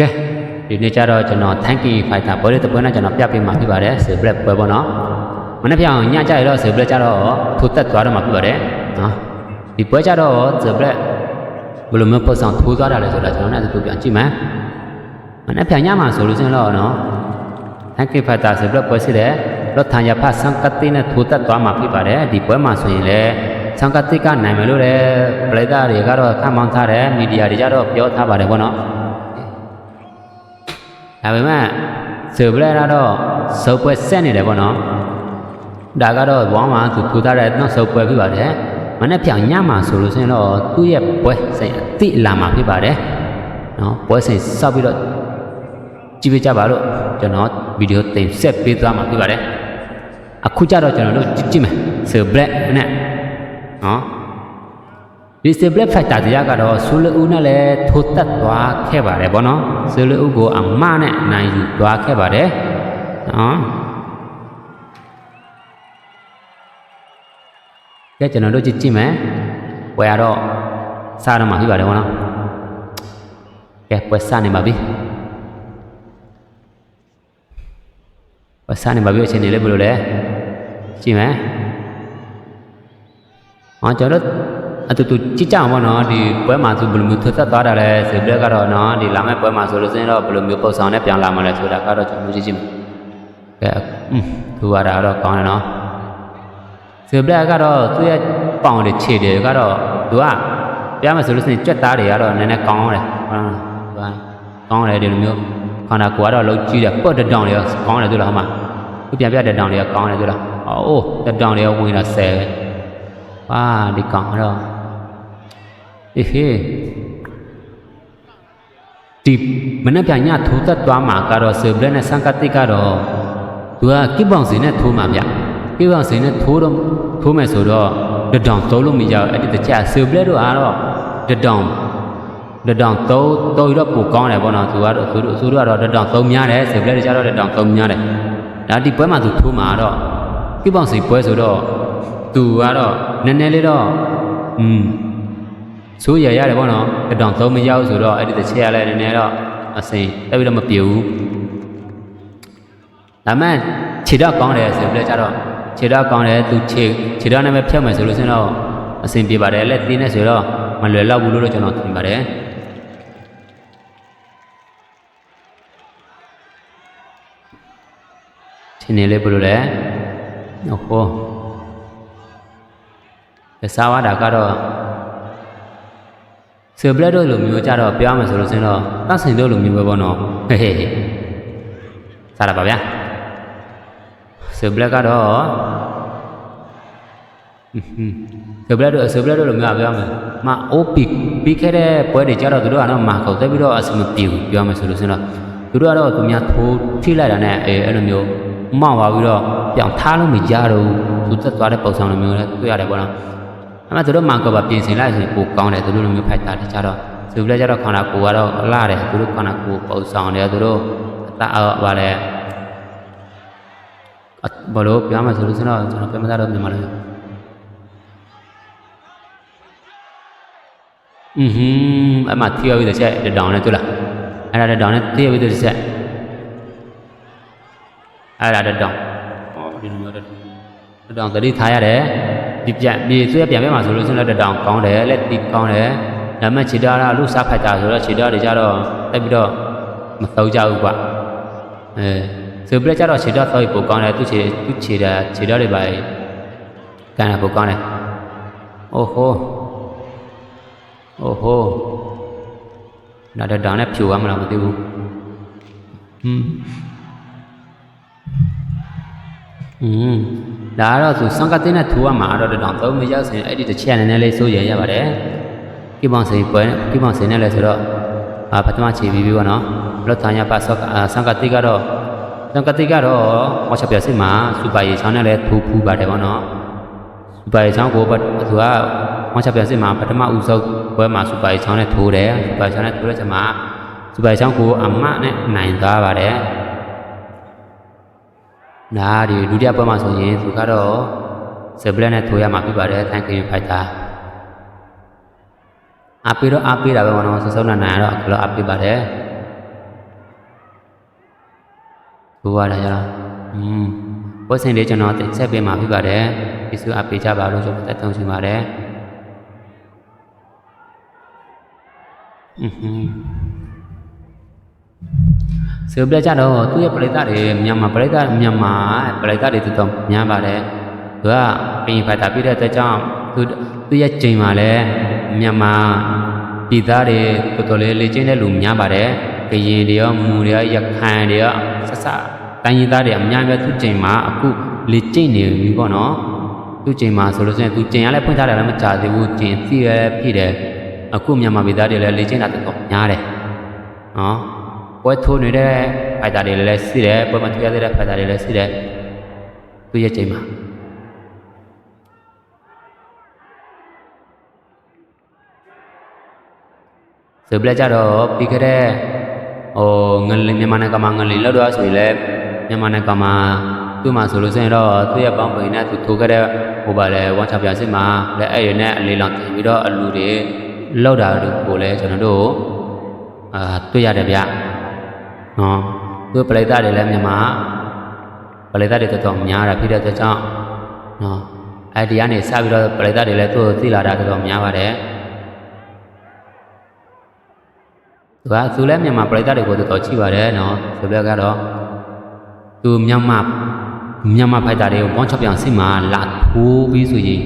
ကဲဒီနေ့ကျတော့ကျွန်တော် Tanky Fighter ပွဲလေးတစ်ပွဲနဲ့ကျွန်တော်ပြပေးမှာဖြစ်ပါတယ်ဆေဘလက်ပွဲပေါ့နော်မနေ့ပြောင်ညကြရတော့ဆေဘလက်ကျတော့ထိုးတက်သွားတော့မှာဖြစ်ပါတယ်နော်ဒီပွဲကျတော့ဆေဘလက်ဘယ်လိုမျိုးပုံစံထိုးသွားတာလဲဆိုတာကျွန်တော်လည်းသူပြန်ကြည့်မယ်မနေ့ပြောင်ညမှာဆိုလို့ချင်းတော့နော် Tanky Fighter ဆေဘလက်ပွဲရှိတယ်လောထန်ရဖတ်စံကတိနဲ့ထိုးတက်သွားမှာဖြစ်ပါတယ်ဒီပွဲမှာဆိုရင်လည်းစံကတိကနိုင်မယ်လို့လည်းပရိသတ်တွေကတော့ခန့်မှန်းထားတယ်မီဒီယာတွေကြတော့ပြောထားပါတယ်ပေါ့နော် ဒါပေမဲ့ဆိုပလက်ကတော့စုပ်ပွဲဆက်နေတယ်ပေါ့နော်ဒါကတော့ဘောင်းမှာသူထူထားတဲ့နောက်စုပ်ပွဲဖြစ်ပါတယ်မနေ့ပြောင်ညမှာဆိုလို့ဆိုရင်တော့သူ့ရဲ့ပွဲစိန်အတိလာမှာဖြစ်ပါတယ်နော်ပွဲစိန်စောက်ပြီးတော့ကြည့်ပေးကြပါလို့ကျွန်တော်ဗီဒီယိုတင်ဆက်ပေးသွားမှာဖြစ်ပါတယ်အခုကျတော့ကျွန်တော်တို့ကြည့်ကြည့်မယ်ဆိုပလက်နဲ့နော် ဒီစပလက်ဖိုက်တာတရားကတော့ဆူလူဦးနဲ့လည်းထိုးတက်သွားခဲ့ပါတယ်ဗောနော်ဆူလူဦးကိုအမနဲ့နိုင်ယူသွားခဲ့ပါတယ်နော်ကဲကျွန်တော်တို့ကြည့်ကြည့်မယ်ဝယ်ရတော့စားတော့မှဖြစ်ပါတယ်ဗောနော်ကဲပွဲစားနေပါပြီပွဲစားနေပါပြီအချိန်နေလေးဘယ်လိုလဲကြည့်မယ်ဟောကျွန်တော်တို့ အတူတူကြည့်ကြအောင်ပေါ့နော်ဒီပွဲမှာသူဘယ်လိုမျိုးထွက်သက်သွားတာလဲဆိုပြီးတော့နော်ဒီလာမယ့်ပွဲမှာဆိုလို့စရင်တော့ဘယ်လိုမျိုးပုံစံနဲ့ပြန်လာမှာလဲဆိုတာကတော့ကျွန်တော်ကြည့်ကြည့်မယ်ကဲอืมသူရတာတော့ကောင်းတယ်နော်ဆိုပြီးကတော့သူ့ရဲ့ပေါင်တွေခြေတွေကတော့သူကပြမယ်ဆိုလို့စရင်ကြွက်သားတွေကတော့နည်းနည်းကောင်းတယ်ဟုတ်လားသူကကောင်းတယ်ဒီလိုမျိုးခန္ဓာကိုယ်ကတော့လုံးကြည့်တယ်ပွတ်တတောင်တွေကကောင်းတယ်သူလားဟုတ်မှာသူပြန်ပြတဲ့တောင်တွေကကောင်းတယ်သူလားအိုးတတောင်တွေကဝင်လာဆယ်ပဲအာဒီကောင်တော့ အေးဟေးဒီမနေ့ပြန်ညထိုးသက်သွားမှာကတော့ဆေဘလက်နဲ့စံကတိကတော့သူကကိပောင်စင်နဲ့ထိုးမှာဗျကိပောင်စင်နဲ့ထိုးတော့ထိုးမယ်ဆိုတော့တဒေါင်သုံးလို့မရဘူးအဲ့ဒီတကြဆေဘလက်တို့အားတော့တဒေါင်တဒေါင်သုံးသုံးရတော့ပိုကောင်းတယ်ပေါ့နော်သူကတော့သူတို့သူတို့ကတော့တဒေါင်သုံးများတယ်ဆေဘလက်တို့ကျတော့တဒေါင်သုံးများတယ်ဒါဒီပွဲမှာသူထိုးမှာတော့ကိပောင်စင်ပွဲဆိုတော့သူကတော့နည်းနည်းလေးတော့อืม ဆိုးရရတယ်ပေါ့နော်တတောင်သုံးမရောက်ဆိုတော့အဲ့ဒီတစ်ချက်ရလဲနည်းနည်းတော့အစိမ်တက်ပြီးတော့မပြေဘူးဒါမှခြေတော့ကောင်းတယ်ဆိုပြီးတော့ကြတော့ခြေတော့ကောင်းတယ်သူခြေခြေတော့နဲ့ပဲဖြတ်မယ်ဆိုလို့ဆိုတော့အစိမ်ပြေပါတယ်လက်သေးနဲ့ဆိုတော့မလွယ်တော့ဘူးလို့ကျွန်တော်ထင်ပါတယ်ခြေနေလေးဘယ်လိုလဲဟိုစားဝါတာကတော့ ဆေဘလက်တို့လိုမျိုးကြတော့ပြောရမယ်ဆိုလို့စင်းတော့တတ်ဆိုင်တို့လိုမျိုးပဲပေါ့နော်ဟေးဟေးဟေးစားရပါဗျာဆေဘလက်ကတော့ဆေဘလက်တို့ဆေဘလက်တို့လိုမျိုးပြောရမယ်မအိုးပီပြီးခဲ့တဲ့ပွဲတွေကြတော့သူတို့ကတော့မာခေါက်တက်ပြီးတော့အဆင်မပြေဘူးပြောရမယ်ဆိုလို့စင်းတော့သူတို့ကတော့သူများထိုးထိလိုက်တာနဲ့အဲအဲ့လိုမျိုးမောက်သွားပြီးတော့ပြောင်းထားလို့မကြတော့ဘူးသူသက်သွားတဲ့ပုံစံလိုမျိုးလည်းတွေ့ရတယ်ပေါ့နော်အ မှသူတို့မာကဘာပြင်ဆင်လိုက်ဆိုရင်ပိုကောင်းတယ်သူတို့လိုမျိုးဖိုက်တာတခြားတော့သူလည်းကြတော့ခန္ဓာကိုယ်ကတော့အလားတယ်သူတို့ခန္ဓာကိုယ်ပုံဆောင်တယ်သူတို့အတအဘာလဲဘလို့ပြောမှဆိုလို့ဆိုတော့ကျွန်တော်ပြမသားတော့မြန်မာလို့อือဟင်းအမှတီးရပြီးတဲ့ချက်တတောင်နဲ့တွေ့လားအဲ့ဒါတတောင်နဲ့တီးရပြီးတဲ့ချက်အဲ့ဒါတတောင်ဟောဒီလိုမျိုးတတောင်တတိထားရတယ် ဒီပြန်ဒီဆွဲပြန်ပြမှာဆိုလို့ရှိရင်လည်းတတောင်ကောင်းတယ်လက်တီကောင်းတယ်ဒါပေမဲ့ခြေတော်ကလူစားဖိုက်တာဆိုတော့ခြေတော်တွေကြတော့တက်ပြီးတော့မသုံးကြဘူးကွာအဲဆိုပြလက်ကြတော့ခြေတော်သုံးပိုကောင်းတယ်သူခြေသူခြေတာခြေတော်တွေပါကန်တာပိုကောင်းတယ်အိုဟိုအိုဟိုဒါတတောင်နဲ့ဖြူသွားမလားမသိဘူးဟွန်းอืม ဒါကတော့သူစံကတဲ့နဲ့ထိုးရမှာတော့တောင်သုံးမရောက်စင်အဲ့ဒီတစ်ချက်နည်းနည်းလေးစိုးရရပါတယ်ကိပောင်စိန်ပွဲကိပောင်စိန်နဲ့လဲဆိုတော့အာပထမခြေပြီးပြီပေါ့နော်လောထာညာပါဆော့စံကတိကတော့စံကတိကတော့ဟောချက်ပြစိမှာစူပါရီချောင်းနဲ့လဲထိုးဖူးပါတယ်ပေါ့နော်စူပါရီချောင်းကိုသူကဟောချက်ပြစိမှာပထမဦးဆုံးပွဲမှာစူပါရီချောင်းနဲ့ထိုးတယ်စူပါရီချောင်းနဲ့ထိုးတဲ့ချိန်မှာစူပါရီချောင်းကိုအမနဲ့နိုင်သွားပါတယ် နားတွေဒုတိယပွဲမှာဆိုရင်သူကတော့ဇဘလက်နဲ့ထိုးရမှာဖြစ်ပါတယ်ထိုင်ခင်ဖိုက်တာအပိတော့အပိတာပဲမနော်ဆဆုံးနာနာတော့အခုလောအပိပါတယ်ဘူဝလာရအင်းဝတ်စင်လေးကျွန်တော်တင်ဆက်ပေးမှာဖြစ်ပါတယ်ဒီစုအပိကြပါလို့ကျွန်တော်တက်သုံးရှင်ပါတယ်อือ หือဆိုပြကြတော့သူ့ရဲ့ပရိသတ်တွေမြန်မာပရိသတ်မြန်မာပရိသတ်တွေတော်တော်များပါတယ်သူကပြင်ဖတ်တာပြတဲ့အတွက်ကြောင့်သူသူ့ရဲ့ချိန်မှာလည်းမြန်မာပြည်သားတွေတော်တော်လေးလေ့ကျင့်တဲ့လူများပါတယ်ကရင်တွေရောမူတွေရောရခိုင်တွေရောဆက်ဆက်တိုင်းရင်းသားတွေအများကြီးသူ့ချိန်မှာအခုလေ့ကျင့်နေပြီပေါ့နော်သူ့ချိန်မှာဆိုလို့ရှိရင်သူချိန်ရလဲဖွင့်ထားတယ်လည်းမကြသေးဘူးချိန်သိရဖြစ်တယ်အခုမြန်မာပြည်သားတွေလည်းလေ့ကျင့်တာတော်တော်များတယ်နော် ပွဲထိုးနေတဲ့ဖိုက်တာတွေလည်းရှိတယ်ပွဲမထိုးရသေးတဲ့ဖိုက်တာတွေလည်းရှိတယ်သူရဲ့ချိန်မှာဆိုပြကြတော့ပြီးခဲ့တဲ့ဟိုငလင်မြန်မာနိုင်ငံမှာငလင်လောက်တော့ဆိုရင်လည်းမြန်မာနိုင်ငံမှာသူ့မှာဆိုလို့ဆိုရင်တော့သူ့ရဲ့ပေါင်းပိန်နဲ့သူထိုးခဲ့တဲ့ဟိုပါလေဝမ်ချပြစစ်မှာလည်းအဲ့ရနဲ့အလေးလောင်တင်ပြီးတော့အလူတွေလောက်တာကိုလည်းကျွန်တော်တို့အာတွေ့ရတယ်ဗျ နော်သူပရိသတ်တွေလည်းမြန်မာပရိသတ်တွေတော်တော်များတာဖြစ်တဲ့အတွက်ကြောင့်နော်အဲ့ဒီကနေစပြီးတော့ပရိသတ်တွေလည်းသူ့ကိုသိလာတာတော်တော်များပါတယ်သူကသူလည်းမြန်မာပရိသတ်တွေကိုတော်တော်ချိပါတယ်နော်ဆိုပြကတော့သူမြန်မာမြန်မာဖိုက်တာတွေကိုပေါင်းချပြောင်စစ်မှာလာထိုးပြီးဆိုရင်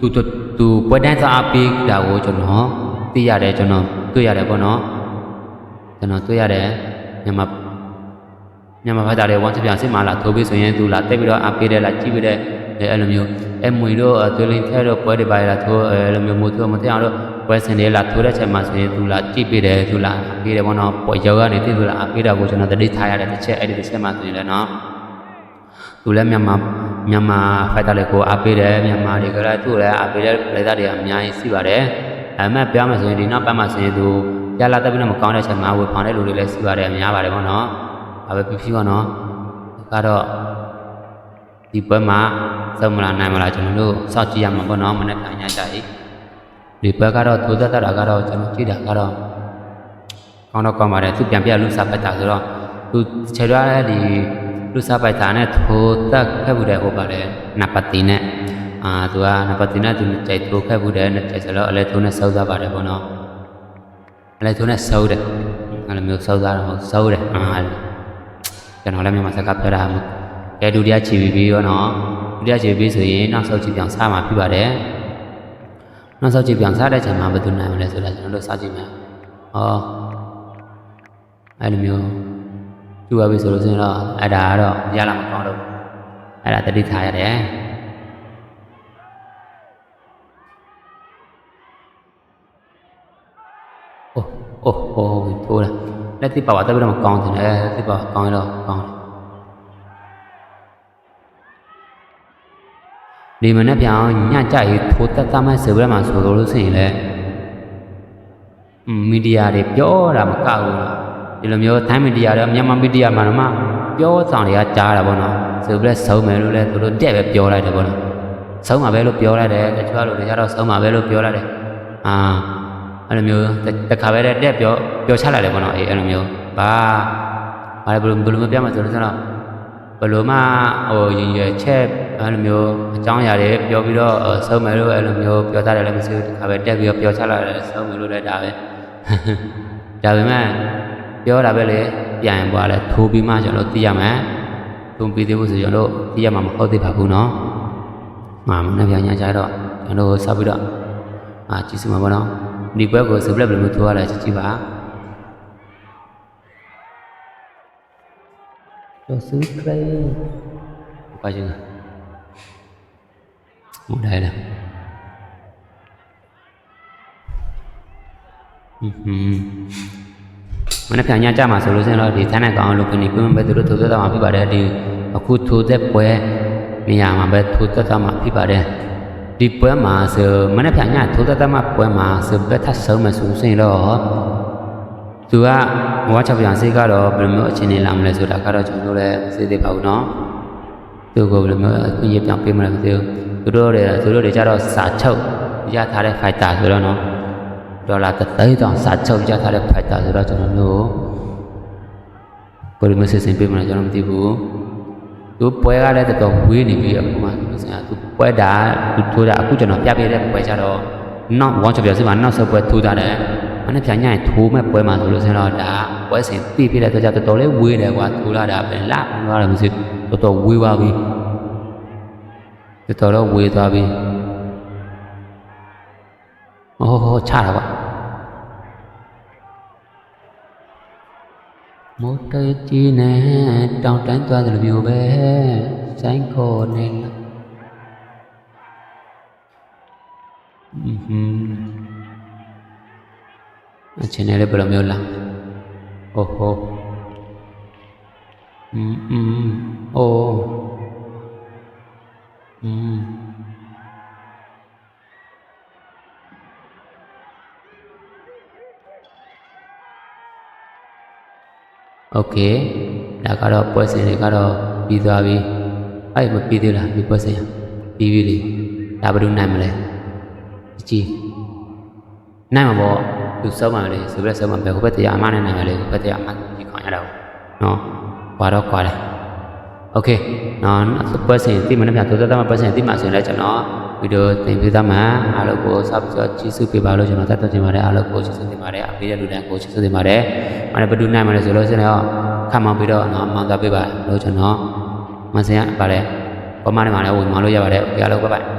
သူသူသူပွဲတန်းစားပေးတာကိုကျွန်တော်သိရတယ်ကျွန်တော်တွေ့ရတယ်ပေါ့နော်ကျွန်တော်တွေ့ရတယ် မြန်မာမြန်မာဘာသာတွေဝမ်းချပြန်စစ်မှလာထိုးပြီးဆိုရင်သူလာတက်ပြီးတော့အပေးတယ်လာကြည့်ပြီးတဲ့အဲ့လိုမျိုးအမွေတို့သွေးလင်းထဲတို့ပွဲတွေပါလာထိုးအဲ့လိုမျိုးမို့သူမသိအောင်တော့ပွဲစင်တွေလာထိုးတဲ့ချက်မှာဆိုရင်သူလာကြည့်ပြီးတယ်သူလာအပေးတယ်ပေါ့နော်ပွဲရောက်ကနေတိသူလာအပေးတာကိုကျွန်တော်တတိထားရတဲ့တစ်ချက်အဲ့ဒီတစ်ချက်မှာဆိုရင်လည်းနော်သူလည်းမြန်မာမြန်မာဖိုက်တာတွေကိုအပေးတယ်မြန်မာတွေကလည်းသူ့လည်းအပေးတဲ့ပြည်သားတွေအများကြီးရှိပါတယ်အဲမဲ့ပြောမှဆိုရင်ဒီနောက်ပတ်မှဆိုရင်သူ ရလာတက်ပြီးတော့မကောင်းတဲ့ချက်မှာဝေဖောင်တဲ့လူတွေလည်းရှိပါတယ်အများပါတယ်ပေါ့နော်။ဘာပဲဖြစ်ဖြစ်ပေါ့နော်။ကတော့ဒီပွဲမှာစုံမလားနိုင်မလားကျွန်တော်တို့စောင့်ကြည့်ရမှာပေါ့နော်မနေ့ကညကြကြီး။ဒီပွဲကတော့သိုးသက်တာကတော့ကျွန်တော်ကြည့်တာကတော့ကောင်းတော့ကောင်းပါတယ်သူပြန်ပြလူစားပတ်တာဆိုတော့သူခြေရတဲ့ဒီလူစားပိုက်တာနဲ့ထိုးတက်ခဲ့မှုတဲ့ဟိုပါလေနပတိနဲ့အာသူကနပတိနဲ့သူကြိုက်ထိုးခဲ့မှုတဲ့နဲ့ကြိုက်ဆိုတော့အလဲသူနဲ့စောသားပါတယ်ပေါ့နော် အလဲသူနဲ့စောတယ်အဲ့လိုမျိုးစောသားတော့စောတယ်အာကျွန်တော်လည်းမြန်မာစကားပြောတာမဟုတ်ကဲဒုတိယခြေပြီးပြီးရောနော်ဒုတိယခြေပြီးဆိုရင်နောက်စောချီပြန်စားမှာဖြစ်ပါတယ်နောက်စောချီပြန်စားတဲ့ချိန်မှာဘယ်သူနိုင်မလဲဆိုတာကျွန်တော်တို့စားကြည့်မယ်ဟောအဲ့လိုမျိုးကျူရပြီဆိုလို့ဆိုရင်တော့အဲ့ဒါကတော့ရလာမကောင်းတော့အဲ့ဒါတတိထားရတယ် အိုးအိုးအိုးထိုးလာလက်တိပါပါတက်ပြီးတော့မကောင်းတယ်လက်တိပါကောင်းရတော့ကောင်းတယ်ဒီမနေ့ပြောင်းညကြရေးထိုးတက်သားမဲ့ဆိုပြမှာဆိုလို့ဆိုရင်လည်းမီဒီယာတွေပြောတာမကောက်ဘူးနော်ဒီလိုမျိုးထိုင်းမီဒီယာတွေမြန်မာမီဒီယာမှာတော့မှပြောဆောင်တွေကကြားတာပေါ့နော်ဆိုပြီးတော့ဆုံးမယ်လို့လည်းသူတို့တက်ပဲပြောလိုက်တယ်ပေါ့နော်ဆုံးမှာပဲလို့ပြောလိုက်တယ်တချို့လူတွေကျတော့ဆုံးမှာပဲလို့ပြောလိုက်တယ်အာ အဲ့လိုမျိုးတခါပဲတက်ပြောပြောချလာတယ်ပေါ့နော်အေးအဲ့လိုမျိုးဘာဘာလဲဘယ်လိုဘယ်လိုမပြမဆိုလို့ဆိုတော့ဘယ်လိုမှဟိုရင်ရွယ်ချက်အဲ့လိုမျိုးအကြောင်းအရာတွေပြောပြီးတော့ဆုံးမယ်လို့အဲ့လိုမျိုးပြောတတ်တယ်လည်းမရှိဘူးတခါပဲတက်ပြီးတော့ပြောချလာတယ်ဆုံးမယ်လို့လည်းဒါပဲဒါပေမဲ့ပြောတာပဲလေပြန်သွားလဲထိုးပြီးမှကျွန်တော်သိရမယ်ထုံပြီးသေးဖို့ဆိုကျွန်တော်သိရမှာမဟုတ်သေးပါဘူးနော်ငါမနေ့ပြန်ညချတော့ကျွန်တော်ဆက်ပြီးတော့အာကြည့်စမှာပါနော် ဒီဘက်ကိုစပရက်ဘယ်လိုထိုးရလဲကြည့်ကြည့်ပါတော့စူးခရိပါချင်းဟိုတိုင်းလားဟွန်းမနေ့ကညကြမှာဆိုလို့စင်တော့ဒီဆန်းတဲ့ကောင်လို့ခင်ဒီကိုမပဲသူတို့ထိုးသက်တာမှာဖြစ်ပါတယ်ဒီအခုထိုးသက်ပွဲနေရာမှာပဲထိုးသက်တာမှာဖြစ်ပါတယ် ဒီပွဲမှာဆိုမနေ့ကညထိုးသက်တာမှာပွဲမှာဆိုဘက်ထဆုံးမဆိုရှင်တော့သူကဝါချပြန်စိတ်ကတော့ဘယ်လိုမျိုးအခြေအနေလာမလဲဆိုတာကတော့ကျွန်တော်တို့လည်းသိသေးပါဘူးเนาะသူကဘယ်လိုမျိုးအရေးပြန်ပေးမလဲမသိဘူးသူတို့တွေသူတို့တွေကြတော့စာချုပ်ရထားတဲ့ fighter ဆိုတော့เนาะဒေါ်လာ3000တောင်စာချုပ်ရထားတဲ့ဖိုက်တာဆိုတော့ကျွန်တော်တို့ ဘယ်လိုမျိုးစစ်စင်ပေးမလဲကျွန်တော်မသိဘူးသူပွဲကလည်းတော်တော်ဝေးနေပြီအခုမှသူစင်ကသူ ပွဲတာသူထိုးတာအခုကျွန်တော်ပြပေးတဲ့ပွဲကြတော့နောက်ဝေါချပြစီမှာနောက်ဆက်ပွဲထိုးတာတယ်မနေ့ပြန်ညရင်ထိုးမဲ့ပွဲမှာဆိုလို့စင်တော့ဒါပွဲစဉ်ပြပြတဲ့အတွက်ကြောင့်တော်တော်လေးဝေးတယ်ကွာထိုးလာတာပဲလာဘာလို့လဲမသိတော်တော်ဝေးသွားပြီတော်တော်တော့ဝေးသွားပြီဟောဟောချတာကွာမိုးတဲကြီးနဲ့တောင်တိုင်းသွားတယ်လို့မျိုးပဲဆိုင်ခေါ်နေလား အချင်းနဲ့လည်းဘယ်လိုမျိုးလားဟိုဟိုอืมอืมအိုးอืมโอเคဒါကတော့ပွဲစဉ်တွေကတော့ပြီးသွားပြီအဲ့မပြီးသေးလားဒီပွဲစဉ်ပြီးပြီလေဒါဘယ်လိုနိုင်မလဲအ ကြည့်နိုင်မှာပေါ့သူစောက်မှလေဆိုပြီးတော့စောက်မှပဲဟိုဘက်တရားအမနဲ့နိုင်မှာလေဟိုဘက်တရားအမကြီးခေါင်းရတာပေါ့နော်ကွာတော့ကွာတယ်โอเคနော်ပွဲစဉ်တိမနေ့ပြန်တိုးတက်တာပွဲစဉ်တိမှဆိုရင်လည်းကျွန်တော်ဗီဒီယိုသင်ပေးသားမှာအားလုံးကိုစပ်ပြီးတော့ကြည့်စုပေးပါလို့ကျွန်တော်တက်တော့တင်ပါတယ်အားလုံးကိုကျေးဇူးတင်ပါတယ်အပေးတဲ့လူတိုင်းကိုကျေးဇူးတင်ပါတယ်။အဲ့ဒါဘယ်သူနိုင်မလဲဆိုလို့ရှိရင်တော့ခါမှပြီးတော့နော်မောင်သားပေးပါလို့ကျွန်တော်မစင်ရပါတယ်။ပမာနဲ့မှလည်းဝင်မလို့ရပါတယ်။โอเคအားလုံးဘိုင်ဘိုင်